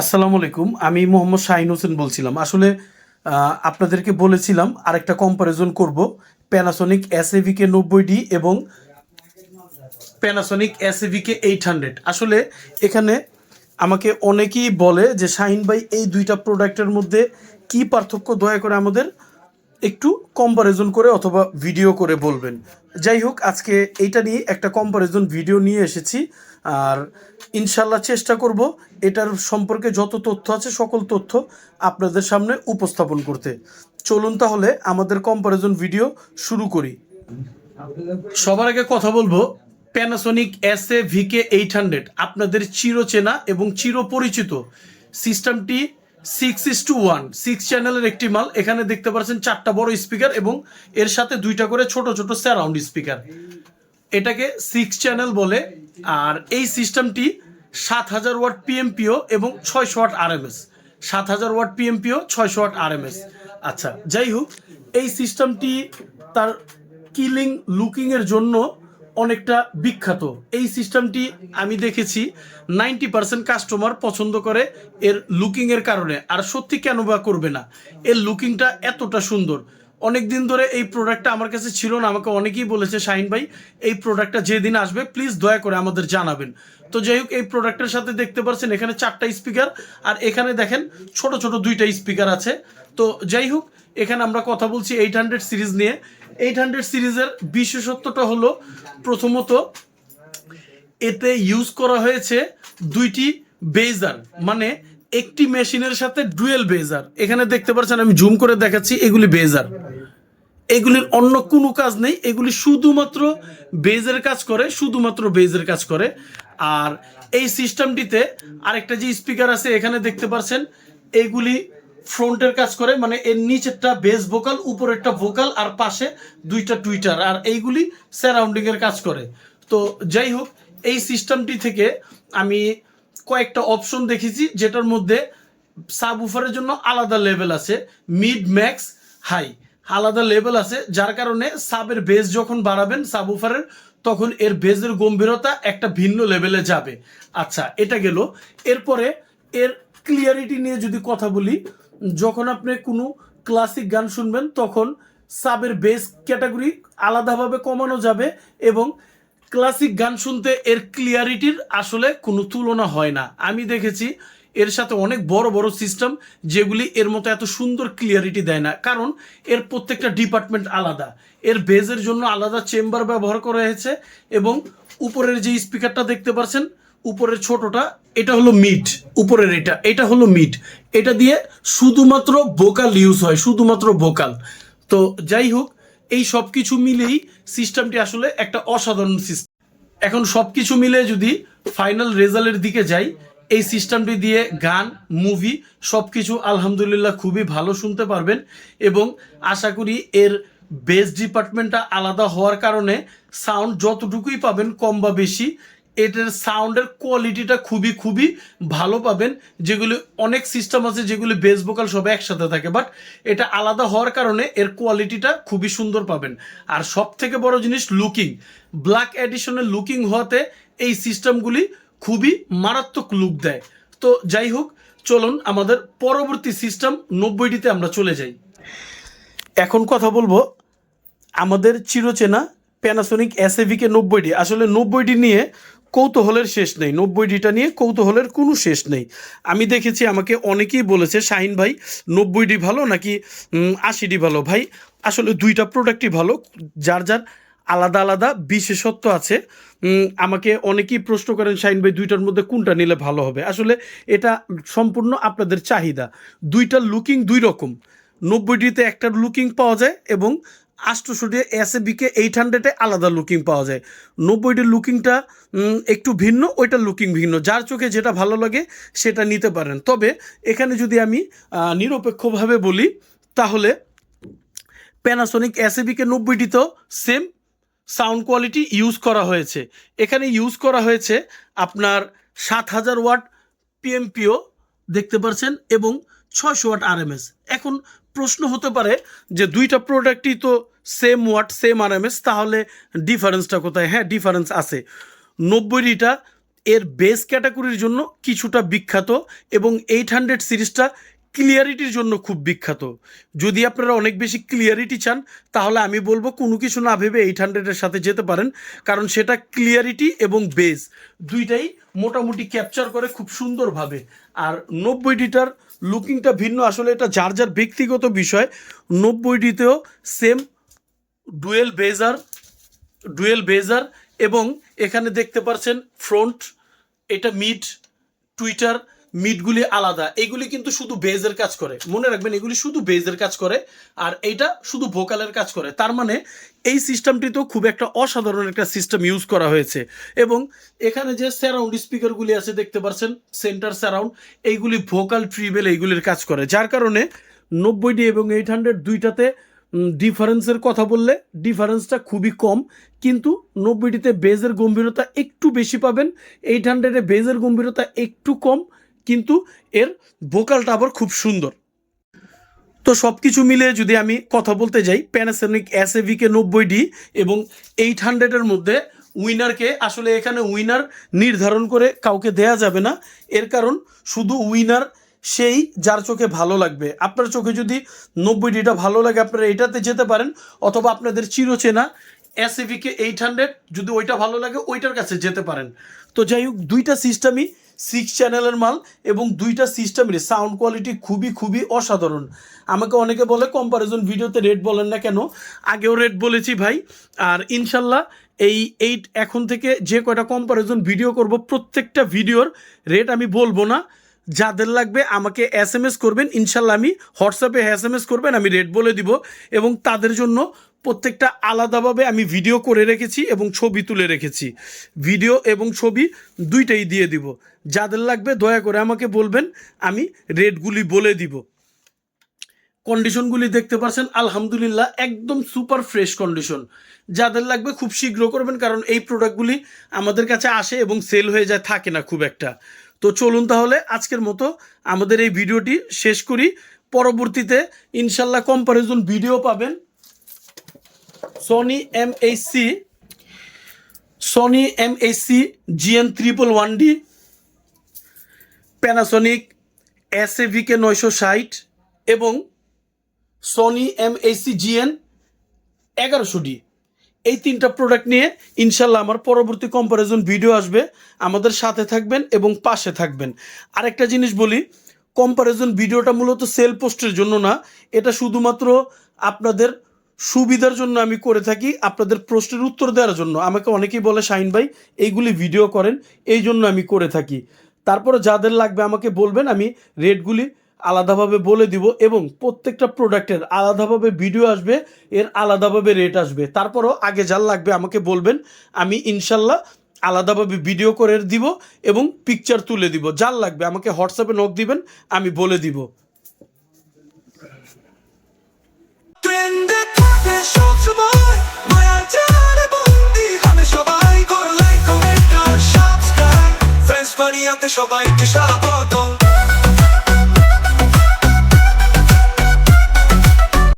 আসসালামু আলাইকুম, আমি মোহাম্মদ শাহিন হোসেন বলছিলাম। আসলে আপনাদেরকে বলেছিলাম আরেকটা কম্পারিজন করব প্যানাসনিক এসএভিকে নব্বই ডি এবং প্যানাসনিক এসএভিকে এইট হান্ড্রেড আসলে, এখানে আমাকে অনেকেই বলে যে শাহিন ভাই, এই দুইটা প্রোডাক্টের মধ্যে কি পার্থক্য? দয়া করে আমাদের একটু কম্পারিজন করে অথবা ভিডিও করে বলবেন। যাই হোক, আজকে এইটা নিয়ে একটা কম্পারিজন ভিডিও নিয়ে এসেছি। আর ইনশাল্লাহ চেষ্টা করব এটার সম্পর্কে যত তথ্য আছে, সকল তথ্য আপনাদের সামনে উপস্থাপন করতে। চলুন তাহলে আমাদের কম্পারিজন ভিডিও শুরু করি। সবার আগে কথা বলব Panasonic S A VK eight hundred আপনাদের চিরচেনা এবং চিরপরিচিত সিস্টেমটি six is two one six চ্যানেলের একটি মাল। এখানে দেখতে পাচ্ছেন চারটা বড় স্পিকার এবং এর সাথে দুইটা করে ছোট ছোট স্যারাউন্ড স্পিকার এটাকে সিক্স চ্যানেল বলে। আর এই সিস্টেমটি সাত হাজার ওয়াট পিএমপিও এবং ছয়শো ওয়াট আরএমএস সাত হাজার ওয়াট পিএমপিও ছয়শো ওয়াট আরএমএস আচ্ছা যাই হোক, এই সিস্টেমটি তার কিলিং লুকিংয়ের জন্য অনেকটা বিখ্যাত। এই সিস্টেমটি আমি দেখেছি নাইনটি পার্সেন্ট কাস্টমার পছন্দ করে এর লুকিংয়ের কারণে। আর সত্যি কেন বা করবে না? এর লুকিংটা এতটা সুন্দর। অনেক দিন ধরে এই প্রোডাক্টটা আমার কাছে ছিল না, আমাকে অনেকেই বলেছে, শাহিন ভাই, এই প্রোডাক্টটা যেদিন আসবে প্লিজ দয়া করে আমাদের জানাবেন। তো যাই হোক, এই প্রোডাক্টের সাথে দেখতে পাচ্ছেন এখানে চারটা স্পিকার আর এখানে দেখেন ছোট ছোট দুইটা স্পিকার আছে। তো যাই হোক, এখানে আমরা কথা বলছি এইট হান্ড্রেড সিরিজ নিয়ে। এইট হান্ড্রেড সিরিজের বিশেষত্বটা হলো, প্রথমত, এতে ইউজ করা হয়েছে দুইটি বেজার মানে একটি মেশিনের সাথে ডুয়েল বেজার। এখানে দেখতে পাচ্ছেন, আমি জুম করে দেখাচ্ছি, এগুলি বেজার। এগুলির অন্য কোনো কাজ নেই, এগুলি শুধুমাত্র বেজের কাজ করে, শুধুমাত্র বেজের কাজ করে। আর এই সিস্টেমটিতে আরেকটা যে স্পিকার আছে, এখানে দেখতে পাচ্ছেন, এগুলি ফ্রন্টের কাজ করে মানে এর নিচেরটা বেস ভোকাল, উপরেরটা ভোকাল, আর পাশে দুইটা টুইটার, আর এইগুলি সারাউন্ডিং এর কাজ করে। তো যাই হোক, এই সিস্টেমটি থেকে আমি কয়েকটা অপশন দেখেছি, যেটার মধ্যে সাব উফারের জন্য আলাদা লেভেল আছে মিড ম্যাক্স হাই আলাদা লেভেল আছে, যার কারণে সাবের বেস যখন বাড়াবেন সাব উফারের তখন এর বেজের গম্ভীরতা একটা ভিন্ন লেভেলে যাবে। আচ্ছা এটা গেল। এরপরে এর ক্লিয়ারিটি নিয়ে যদি কথা বলি, যখন আপনি কোনো ক্লাসিক গান শুনবেন, তখন সাবের বেস ক্যাটাগরি আলাদাভাবে কমানো যাবে এবং ক্লাসিক গান শুনতে এর ক্লিয়ারিটির আসলে কোনো তুলনা হয় না। আমি দেখেছি এর সাথে অনেক বড় বড় সিস্টেম যেগুলি এর মতো এত সুন্দর ক্লিয়ারিটি দেয় না। কারণ এর প্রত্যেকটা ডিপার্টমেন্ট আলাদা। এর বেজের জন্য আলাদা চেম্বার ব্যবহার করা হয়েছে এবং উপরের যে স্পিকারটা দেখতে পাচ্ছেন উপরের ছোটটা, এটা হলো মিড উপরের এটা এটা হলো মিড এটা দিয়ে শুধুমাত্র ভোকাল ইউজ হয়, শুধুমাত্র ভোকাল তো যাই হোক এই সব কিছু মিলেই সিস্টেমটি আসলে একটা অসাধারণ সিস্টেম। এখন সব কিছু মিলে যদি ফাইনাল রেজাল্টের দিকে যাই, এই সিস্টেমটি দিয়ে গান, মুভি সব কিছু আলহামদুলিল্লাহ খুবই ভালো শুনতে পারবেন এবং আশা করি এর বেস ডিপার্টমেন্টটা আলাদা হওয়ার কারণে সাউন্ড যতটুকুই পাবেন কম বা বেশি এটার সাউন্ডের কোয়ালিটিটা খুবই খুবই ভালো পাবেন। যেগুলি অনেক সিস্টেম আছে, যেগুলি বেস ভোকাল সব একসাথে থাকে বাট এটা আলাদা হওয়ার কারণে এর কোয়ালিটিটা খুবই সুন্দর পাবেন। আর সব থেকে বড় জিনিস লুকিং ব্ল্যাক এডিশনের লুকিং হওয়াতে এই সিস্টেমগুলি খুবই মারাত্মক লুক দেয়। তো যাই হোক, চলুন আমাদের পরবর্তী সিস্টেম নব্বইটিতে আমরা চলে যাই। এখন কথা বলব আমাদের চিরচেনা প্যানাসোনিক এসএভিকে নব্বইটি। আসলে নব্বইটি নিয়ে কৌতূহলের শেষ নেই। নব্বইটিটা নিয়ে কৌতূহলের কোনো শেষ নেই। আমি দেখেছি আমাকে অনেকেই বলেছে শাহিন ভাই নব্বইটি ভালো নাকি উম, আশিটি ভালো? ভাই আসলে দুইটা প্রোডাক্টই ভালো যার যার আলাদা আলাদা বিশেষত্ব আছে। আমাকে অনেকেই প্রশ্ন করেন শাহিন ভাই দুইটার মধ্যে কোনটা নিলে ভালো হবে? আসলে এটা সম্পূর্ণ আপনাদের চাহিদা। দুইটার লুকিং দুই রকম। নব্বইটিতে একটা লুকিং পাওয়া যায় এবং আষ্টশোটি এস এ বিকে এইট হান্ড্রেডে আলাদা লুকিং পাওয়া যায়। নব্বইটির লুকিংটা একটু ভিন্ন ওইটার লুকিং ভিন্ন। যার চোখে যেটা ভালো লাগে, সেটা নিতে পারেন। তবে এখানে যদি আমি নিরপেক্ষভাবে বলি, তাহলে প্যানাসোনিক এসএবিকে নব্বইটিতেও সেম সাউন্ড কোয়ালিটি ইউজ করা হয়েছে। এখানে ইউজ করা হয়েছে আপনার সাত হাজার ওয়াট পিএমপিও দেখতে পাচ্ছেন এবং ছয়শো ওয়াট আরএমএস এখন প্রশ্ন হতে পারে যে দুইটা প্রোডাক্টই তো সেম ওয়াট সেম আরএমএস তাহলে ডিফারেন্সটা কোথায়? হ্যাঁ ডিফারেন্স আছে। নব্বইটা এর বেস ক্যাটাগরির জন্য কিছুটা বিখ্যাত এবং এইট হান্ড্রেড সিরিজটা ক্লিয়ারিটির জন্য খুব বিখ্যাত। যদি আপনারা অনেক বেশি ক্লিয়ারিটি চান, তাহলে আমি বলব কোনো কিছু না ভেবে এইট হান্ড্রেডের সাথে যেতে পারেন, কারণ সেটা ক্লিয়ারিটি এবং বেস দুইটাই মোটামুটি ক্যাপচার করে খুব সুন্দরভাবে। আর নব্বইটিটার লুকিংটা ভিন্ন। আসলে এটা যার যার ব্যক্তিগত বিষয়, নব্বইটিতেও সেম ডুয়েল বেজার ডুয়েল বেজার এবং এখানে দেখতে পাচ্ছেন ফ্রন্ট এটা মিড টুইটার মিডগুলি আলাদা, এগুলি কিন্তু শুধু বেজের কাজ করে। মনে রাখবেন, এগুলি শুধু বেজের কাজ করে, আর এইটা শুধু ভোকালের কাজ করে। তার মানে এই সিস্টেমটিতেও খুব একটা অসাধারণ একটা সিস্টেম ইউজ করা হয়েছে। এবং এখানে যে স্যারাউন্ড স্পিকারগুলি আছে, দেখতে পাচ্ছেন সেন্টার স্যারাউন্ড এইগুলি ভোকাল ট্রিবেল এইগুলির কাজ করে। যার কারণে নব্বইটি এবং এইট হান্ড্রেড দুইটাতে ডিফারেন্সের কথা বললে ডিফারেন্সটা খুবই কম। কিন্তু নব্বইটিতে বেজের গম্ভীরতা একটু বেশি পাবেন এইট হান্ড্রেডে বেজের গম্ভীরতা একটু কম কিন্তু এর ভোকালটা আবার খুব সুন্দর। তো সব কিছু মিলে যদি আমি কথা বলতে যাই প্যানাসনিক এস এভিকে নব্বই ডি এবং এইট হান্ড্রেডের মধ্যে উইনারকে আসলে এখানে উইনার নির্ধারণ করে কাউকে দেয়া যাবে না। এর কারণ শুধু উইনার সেই যার চোখে ভালো লাগবে। আপনার চোখে যদি নব্বই ডিটা ভালো লাগে, আপনারা এটাতে যেতে পারেন, অথবা আপনাদের চিরচেনা এসএভিকে এইট হান্ড্রেড যদি ওইটা ভালো লাগে, ওইটার কাছে যেতে পারেন। তো যাই হোক, দুইটা সিস্টেমই সিক্স চ্যানেলের মাল এবং দুইটা সিস্টেমেরই সাউন্ড কোয়ালিটি খুবই খুবই অসাধারণ। আমাকে অনেকে বলে, কম্পারিজন ভিডিওতে রেট বলেন না কেন? আগেও রেট বলেছি ভাই। আর ইনশাল্লাহ এই এইট এখন থেকে যে কয়টা কম্পারিজন ভিডিও করব, প্রত্যেকটা ভিডিওর রেট আমি বলব না। যাদের লাগবে আমাকে এস এম এস করবেন, ইনশাল্লাহ আমি হোয়াটসঅ্যাপে এস এম এস করবেন, আমি রেট বলে দিব এবং তাদের জন্য প্রত্যেকটা আলাদাভাবে আমি ভিডিও করে রেখেছি এবং ছবি তুলে রেখেছি। ভিডিও এবং ছবি দুইটাই দিয়ে দিব। যাদের লাগবে দয়া করে আমাকে বলবেন, আমি রেটগুলি বলে দিব। কন্ডিশনগুলি দেখতে পাচ্ছেন আলহামদুলিল্লাহ একদম সুপার ফ্রেশ কন্ডিশন যাদের লাগবে খুব শীঘ্র করবেন, কারণ এই প্রোডাক্টগুলি আমাদের কাছে আসে এবং সেল হয়ে যায়, থাকে না খুব একটা। তো চলুন তাহলে আজকের মতো আমাদের এই ভিডিওটি শেষ করি। পরবর্তীতে ইনশাল্লাহ কম্পারিজন ভিডিও পাবেন। Sony M C Sony M C GN triple one D Panasonic S AVK নয়শো ষাট এবং সনি এম এসি জিএন এগারোশো ডি এই তিনটা প্রোডাক্ট নিয়ে ইনশাল্লাহ আমার পরবর্তী কম্পারিজন ভিডিও আসবে। আমাদের সাথে থাকবেন এবং পাশে থাকবেন। আরেকটা জিনিস বলি কম্পারিজন ভিডিওটা মূলত সেল পোস্টের জন্য না। এটা শুধুমাত্র আপনাদের সুবিধার জন্য আমি করে থাকি, আপনাদের প্রশ্নের উত্তর দেওয়ার জন্য। আমাকে অনেকেই বলে, শাহিন ভাই, এইগুলি ভিডিও করেন, এই জন্য আমি করে থাকি। তারপরে যাদের লাগবে আমাকে বলবেন, আমি রেটগুলি আলাদাভাবে বলে দিব এবং প্রত্যেকটা প্রোডাক্টের আলাদাভাবে ভিডিও আসবে, এর আলাদাভাবে রেট আসবে। তারপরও আগে যার লাগবে আমাকে বলবেন, আমি ইনশাল্লাহ আলাদাভাবে ভিডিও করে দিব এবং পিকচার তুলে দিব। যার লাগবে আমাকে হোয়াটসঅ্যাপে নক দিবেন, আমি বলে দিব। সবাইকে সারা